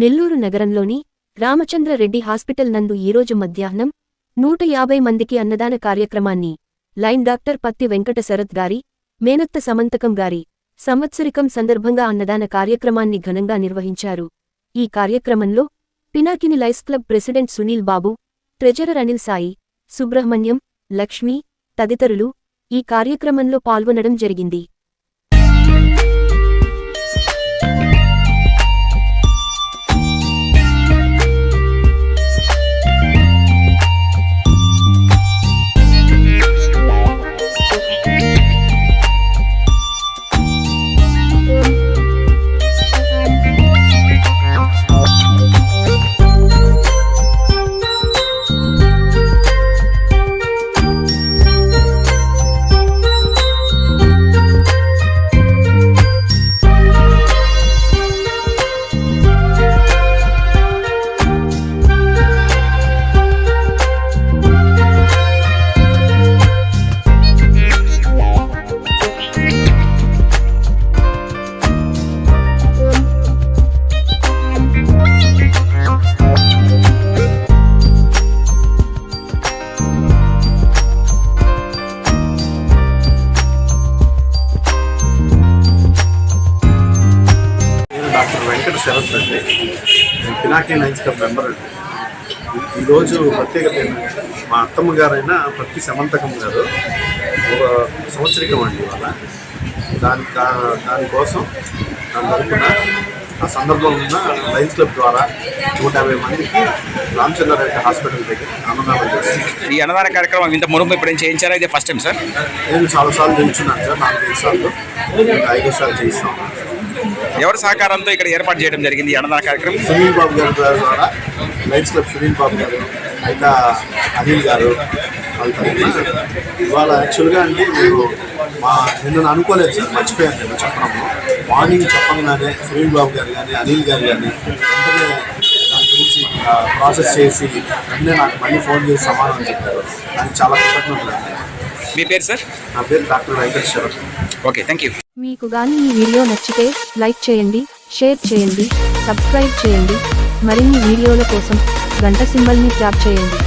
నెల్లూరు నగరంలోని రామచంద్రరెడ్డి హాస్పిటల్ నందు ఈరోజు మధ్యాహ్నం నూట యాభై మందికి అన్నదాన కార్యక్రమాన్ని లైన్ డాక్టర్ పత్తి వెంకట శరత్ గారి మేనత్త సమంతకం గారి సంవత్సరికం సందర్భంగా అన్నదాన కార్యక్రమాన్ని ఘనంగా నిర్వహించారు. ఈ కార్యక్రమంలో Pinakini lions club president Sunil Babu treasurer Anil Sai Subrahmanyam Lakshmi తదితరులు ఈ కార్యక్రమంలో పాల్గొనడం జరిగింది. వెంకట శరత్ అండి. నేను పినాకి లైన్స్ క్లబ్ మెంబర్ అండి. ఈరోజు ప్రత్యేకత ఏంటంటే మా అత్తమ్మ గారైన ప్రతి సమంతకం గారు ఒక సంవత్సరికం అండి ఇవాళ. దాని దా- దానికోసం దాని తరపున ఆ సందర్భంలో ఉన్న లైన్స్ క్లబ్ ద్వారా నూట యాభై మందికి రామచంద్రారెడ్డి హాస్పిటల్ దగ్గర అన్నదానం చేస్తాను ఈ అన్నదాన కార్యక్రమం ఇంత మునుపు ఇప్పుడు ఏం చేయించారా? ఇది ఫస్ట్ టైం సార్? నేను చాలాసార్లు చేయించున్నాను సార్ నాలుగైదు సార్లు. ఐదో సార్లు చేయిస్తాం ఎవరి సహకారంతో ఇక్కడ ఏర్పాటు చేయడం జరిగింది అన్నదాన కార్యక్రమం? సునీల్ బాబు గారు ద్వారా లైన్స్ క్లబ్ సునీల్ బాబు గారు అయితే అనిల్ గారు ఇవాళ యాక్చువల్గా అండి మీరు మా నిన్న అనుకోలేదు సార్ మర్చిపోయాను నేను చెప్పడము మార్నింగ్ చెప్పంగానే సునీల్ బాబు గారు కానీ అనిల్ గారు కానీ వెంటనే దాని గురించి ప్రాసెస్ చేసి వెంటనే నాకు మళ్ళీ ఫోన్ చేసి సమాధానం చెప్పారు. దానికి చాలా కృతజ్ఞతలు మీ పేరు సార్ నా పేరు doctor Venkata Sharath okay thank you మీకు గాని ఈ వీడియో నచ్చితే లైక్ చేయండి షేర్ చేయండి సబ్స్క్రైబ్ చేయండి. మరిన్ని వీడియోల కోసం గంట సింబల్ని ట్యాప్ చేయండి.